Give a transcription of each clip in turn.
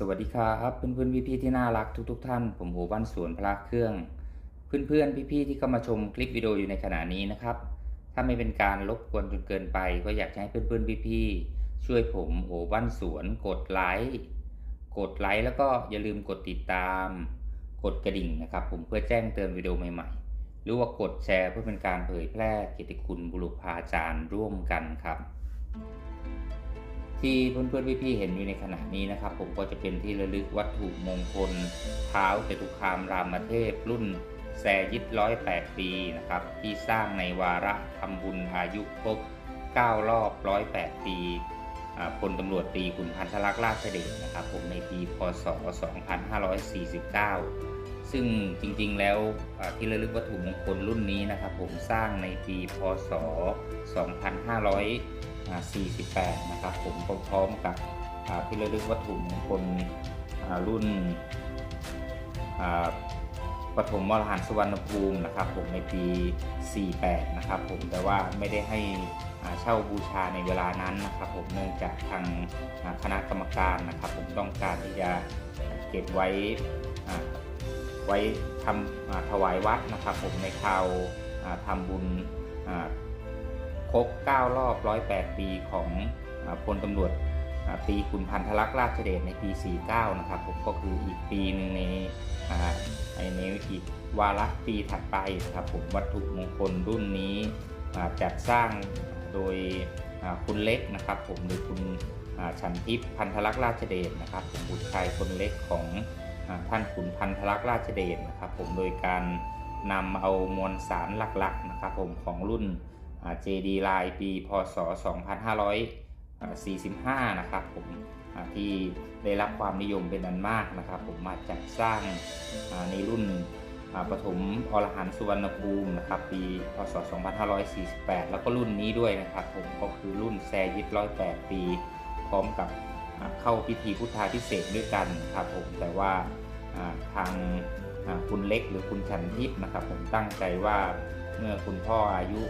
สวัสดีครับเพื่อนๆพี่ๆที่น่ารักทุกๆทท่าน ผมโหบ้านสวนพระเครื่อง เพื่อนๆพี่ๆที่เข้ามาชมคลิปวิดีโออยู่ในขณะนี้นะครับ ถ้าไม่เป็นการรบกวนจนเกินไป ก็อยากให้เพื่อนๆพี่ๆช่วยผมโหบ้านสวน กดไลค์กดไลค์แล้วก็อย่าลืมกดติดตาม กดกระดิ่งนะครับ ผมเพื่อแจ้งเตือนวิดีโอใหม่ๆ หรือว่ากดแชร์เพื่อเป็นการเผยแพร่เกียรติคุณบุรุษาจารย์ร่วมกันครับ ที่เพื่อนๆพี่ๆเห็นอยู่ในขณะนี้นะครับ ผมก็จะเป็นที่ระลึกวัตถุมงคลเท้าเจตุคามรามเทพรุ่นแซยิดร้อยแปดปีนะครับ ที่สร้างในวาระทำบุญอายุครบ9รอบร้อยแปดปีพลตำรวจตรีขุนพันธลักษณ์ราชเดชนะครับ ผมในปีพศ 2549 ซึ่งจริงๆแล้วที่ระลึกวัตถุมงคลรุ่นนี้นะครับ ผมสร้างในปีพศ 2500อ่า 48 นะครับ ผมพร้อมๆกับอ่าที่ระลึกวัตถุมงคลรุ่นปฐมวรหันต์สุวรรณภูมินะครับผมในปี 48 นะครับผมแต่ว่าไม่ได้ให้เช่าบูชาในเวลานั้นนะครับผมเนื่องจากทางคณะกรรมการนะครับ ผมต้องการที่จะเก็บไว้ไว้ทำถวายวัดนะครับ ผมในคราวทำบุญ ครบ 9 รอบ 108 ปีของพลตำรวจอ่าตรีขุนพันธลักษณ์ราชเดชในปี 49 นะครับผมก็คืออีกปีหนึ่งในในในอีกวาระปีถัดไปนะครับผมวัตถุมงคลรุ่นนี้จัดสร้างโดยคุณเล็กนะครับผมหรือคุณชันทิพย์พันธลักษณ์ราชเดชนะครับผมบุตรชายคนเล็กของท่านขุนพันธลักษณ์ราชเดชนะครับผมโดยการนำเอามวลสารหลักๆนะครับผมของรุ่น เจดีลายปี พศ 2545 นะครับผมที่ได้รับความนิยมเป็นอันมากนะครับ ผมมาจัดสร้างในรุ่นปฐมอรหันต์สุวรรณภูมินะครับ ปี พศ 2548 แล้วก็รุ่นนี้ด้วยนะครับ ผมก็คือรุ่นแซยิด108 ปี พร้อมกับเข้าพิธีพุทธาพิเศษด้วยกันครับผมแต่ว่าทางคุณเล็กหรือคุณชันทิพย์นะครับ ผมตั้งใจว่าเมื่อคุณพ่ออายุ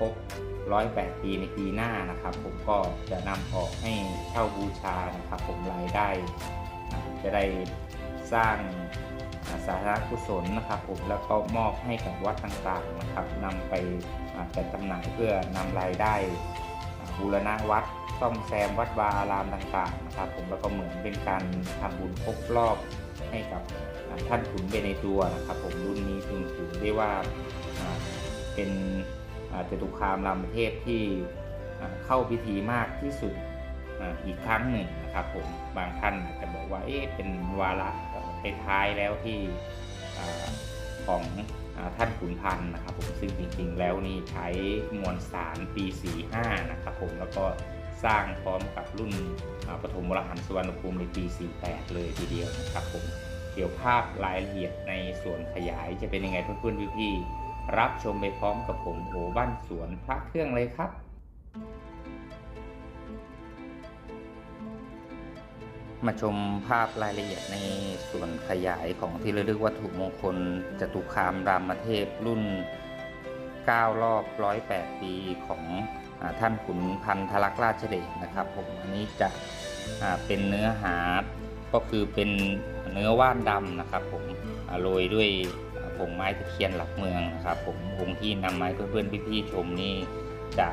ครบ108 ปีในปีหน้านะครับ ผมก็จะนำออกให้เช่าบูชานะครับ ผมรายได้ จะได้สร้างสาธารณกุศลนะครับผมแล้วก็มอบให้กับวัดต่างๆนะครับนำไปจัดจำหน่ายเพื่อนำรายได้บูรณะวัดซ่อมแซมวัดวาอารามต่างๆนะครับ ผมแล้วก็เหมือนเป็นการทำบุญครบรอบให้กับท่านขุนเบเนตัวนะครับ ผมรุ่นนี้ถึงถือได้ว่าเป็น จตุคามรามเทพที่เข้าพิธีมากที่สุดอ,อีกครั้งหนึ่งนะครับผมบางท่านอาจจะบอกว่าเอ๊ะเป็นวาระไปท้ายแล้วที่อของอท่านขุนพันธ์นะครับผมซึ่งจริงๆแล้วนี่ใช้มวลสารปี 45 นะครับผมแล้วก็สร้างพร้อมกับรุ่นปฐมวรหันสุวรรณภูมิในปี 48 เลยทีเดียวนะครับผมเดี๋ยวภาพรายละเอียดในส่วนขยายจะเป็นยังไงเพื่อนๆพี่ๆ รับชมไปพร้อมกับผมโหบ้านสวนพระเครื่องเลยครับมาชมภาพรายละเอียดในส่วนขยายของที่ระลึกวัตถุมงคลจตุคามรามเทพรุ่น 9 รอบ 108 ปีของอท่านขุนพันธลักษราชเดชนะครับ ผมอันนี้จะเป็นเนื้อหาก็คือเป็นเนื้อว่านดำนะครับผมโรยด้วย งไม้ตะเคียนหลักเมืองนะครับผมองค์ที่นำไม้เพื่อนๆพี่ๆชมนี่จะ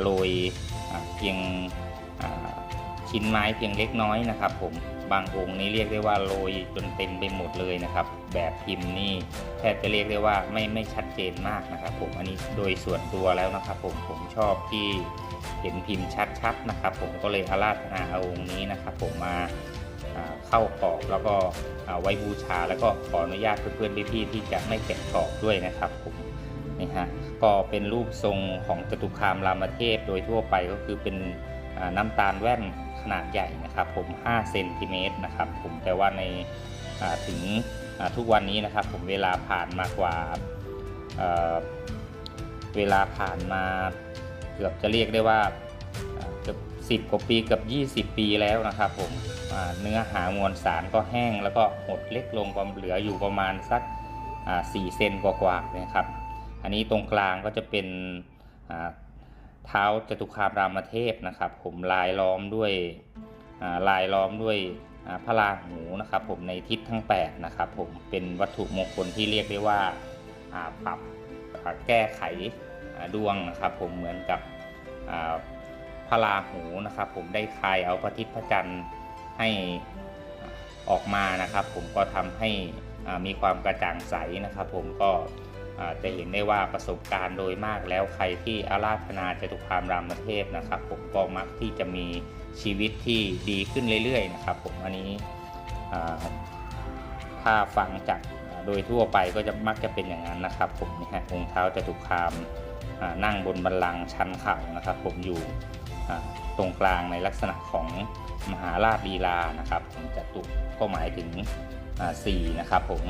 โรยเพียงชิ้นไม้เพียงเล็กน้อยนะครับ ผมบางองค์นี้เรียกได้ว่าโรยจนเต็มไปหมดเลยนะครับ แบบพิมพ์นี่แทบจะเรียกได้ว่าไม่ไม่ชัดเจนมากนะครับ ผมอันนี้โดยส่วนตัวแล้วนะครับ ผมผมชอบที่เห็นพิมพ์ชัดๆนะครับ ผมก็เลยอาราธนาเอาองค์นี้นะครับ ผมมา เข้ากรอบแล้วก็ไว้บูชา แล้วก็ขออนุญาตเพื่อนๆพี่ๆที่จะไม่แกะกรอบด้วยนะครับผมนี่ฮะก็เป็นรูปทรงของจตุคามรามเทพโดยทั่วไปก็คือเป็นน้ำตาลแว่นขนาดใหญ่นะครับผม5เซนติเมตรนะครับผมแต่ว่าในาถึงทุกวันนี้นะครับผมเวลาผ่านมากว่าเอ่อเวลาผ่านมาเกือบจะเรียกได้ว่า เกือบสิบกว่าปีกือบ20 ปีแล้วนะครับผมเนื้อหามวลสารก็แห้งแล้วก็หดเล็กลงความเหลืออยู่ประมาณสักอ่า4เซนกว่าๆนะครับ อันนี้ตรงกลางก็จะเป็นเท้าจตุคามรามเทพนะครับ ผมลายล้อมด้วยลายล้อมด้วยพระราหูนะครับ ผมในทิศทั้ง8นะครับผมเป็นวัตถุมงคลที่เรียกได้ว่าปรับแก้ไขดวงนะครับ ผมเหมือนกับ พระราหูนะครับ ผมได้คายเอาพระอาทิตย์พระจันทร์ให้ออกมานะครับ ผมก็ทำให้มีความกระจ่างใสนะครับ ผมก็จะเห็นได้ว่าประสบการณ์โดยมากแล้วใครที่อาราธนาจตุคามรามเทพนะครับ ผมก็มักที่จะมีชีวิตที่ดีขึ้นเรื่อยๆนะครับ ผมอันนี้ถ้าฟังจากโดยทั่วไปก็จะมักจะเป็นอย่างนั้นนะครับ ผมนี่ฮะองค์เท้าจตุคามนั่งบนบัลลังก์ชันเข่านะครับ ผมอยู่ ตรงกลางในลักษณะของมหาราชลีลานะครับผมจตุก็หมายถึงสี่นะครับผม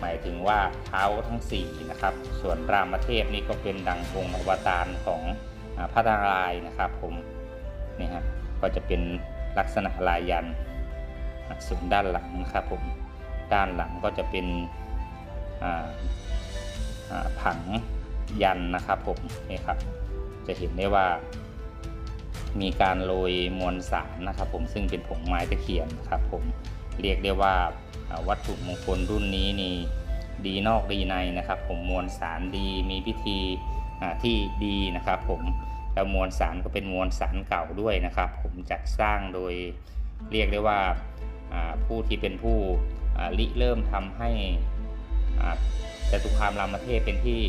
หมายถึงว่าเท้าทั้งสี่นะครับส่วนรามเทพนี่ก็เป็นดังองค์อวตารของอพระนารายณ์นะครับผมนี่ฮะก็จะเป็นลักษณะลายยันส่วนด้านหลังนะครับผมด้านหลังก็จะเป็นผังยันนะครับผมนี่ครับจะเห็นได้ว่า มีการโรยมวลสารนะครับ ผมซึ่งเป็นผงไม้ตะเคียนครับ ผมเรียกได้ว่าวัตถุมงคลรุ่นนี้นี่ดีนอกดีในนะครับ ผมมวลสารดีมีพิธีที่ดีนะครับ ผมแล้วมวลสารก็เป็นมวลสารเก่าด้วยนะครับ ผมจัดสร้างโดยเรียกได้ว่าผู้ที่เป็นผู้ริเริ่มทำให้จตุคามรามเทพเป็นที่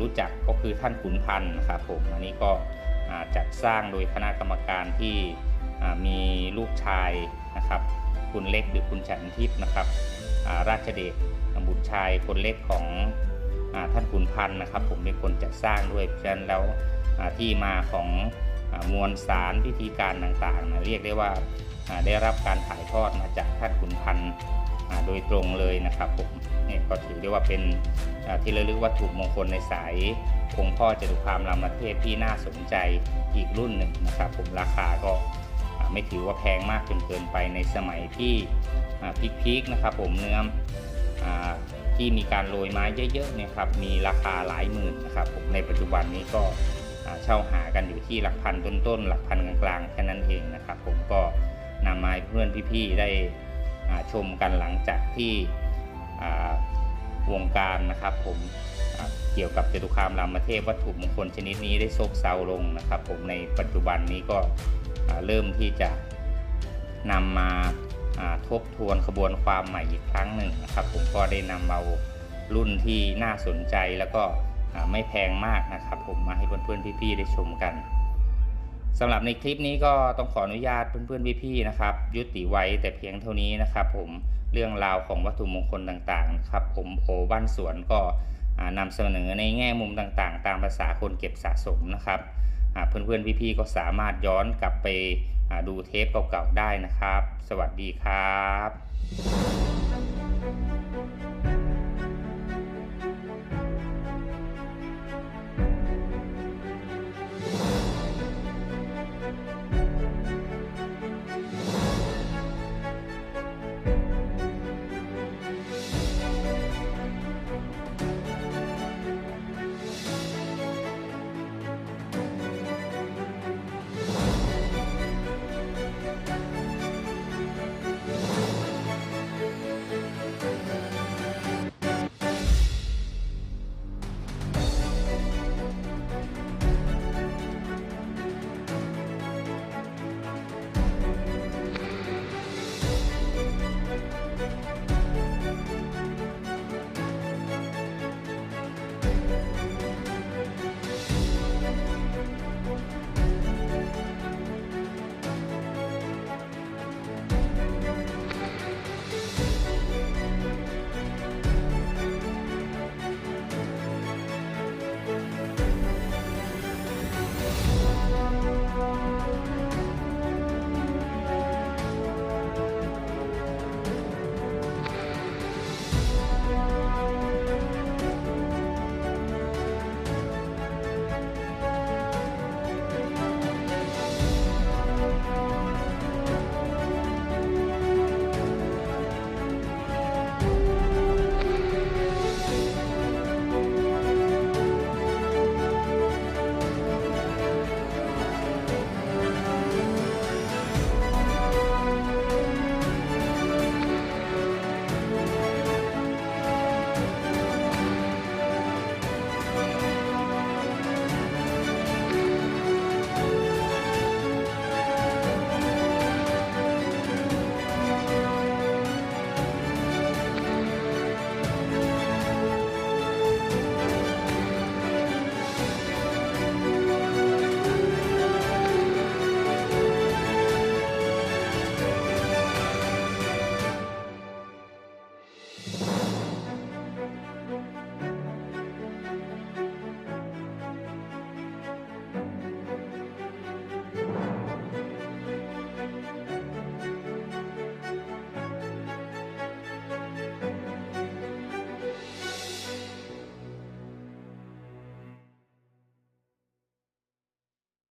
รู้จักก็คือท่านขุนพันธ์นะครับผมอันนี้ก็ จัดสร้างโดยคณะกรรมการที่มีลูกชายนะครับคุณเล็กหรือคุณฉันทิพย์นะครับราชเดชบุตรชายคนเล็กของอท่านขุนพันธ์นะครับ ผมเป็นคนจัดสร้างด้วยเพราะฉะนั้นแล้วที่มาของอมวลสารพิธีการต่างๆนะเรียกได้ว่าได้รับการถ่ายทอดมาจากท่านขุนพันธ์ โดยตรงเลยนะครับผมเนี่ยก็ถือได้ว่าเป็นที่ระลึกวัตถุมงคลในสายองค์พ่อจตุคามรามเทพที่น่าสนใจอีกรุ่นหนึ่งนะครับผมราคาก็ไม่ถือว่าแพงมากจนเกินไปในสมัยที่พีคๆนะครับผมเนื้อที่มีการโรยไม้เยอะๆเนี่ยครับมีราคาหลายหมื่นนะครับผมในปัจจุบันนี้ก็เช่าหากันอยู่ที่หลักพันต้นๆ หลักพันกลางๆแค่นั้นเองนะครับผมก็นำมาให้เพื่อนพี่ๆได้ ชมกันหลังจากที่วงการนะครับผมเกี่ยวกับจตุคามรามเทพวัตถุมงคลชนิดนี้ได้ซบเซาลงนะครับ ผมในปัจจุบันนี้ก็เริ่มที่จะนำมาอ่าทบทวนขบวนความใหม่อีกครั้งหนึ่งนะครับ ผมก็ได้นำเอารุ่นที่น่าสนใจแล้วก็ไม่แพงมากนะครับ ผมมาให้เพื่อนๆพี่ๆได้ชมกัน สำหรับในคลิปนี้ก็ต้องขออนุญาตเพื่อนๆพี่ๆนะครับ ยุติไว้แต่เพียงเท่านี้นะครับ ผมเรื่องราวของวัตถุมงคลต่างๆครับ ผมโอบ้านสวนก็นำเสนอในแง่มุมต่างๆ ตามภาษาคนเก็บสะสมนะครับเพื่อนๆพี่ๆก็สามารถย้อนกลับไปดูเทปเก่าๆได้นะครับ สวัสดีครับ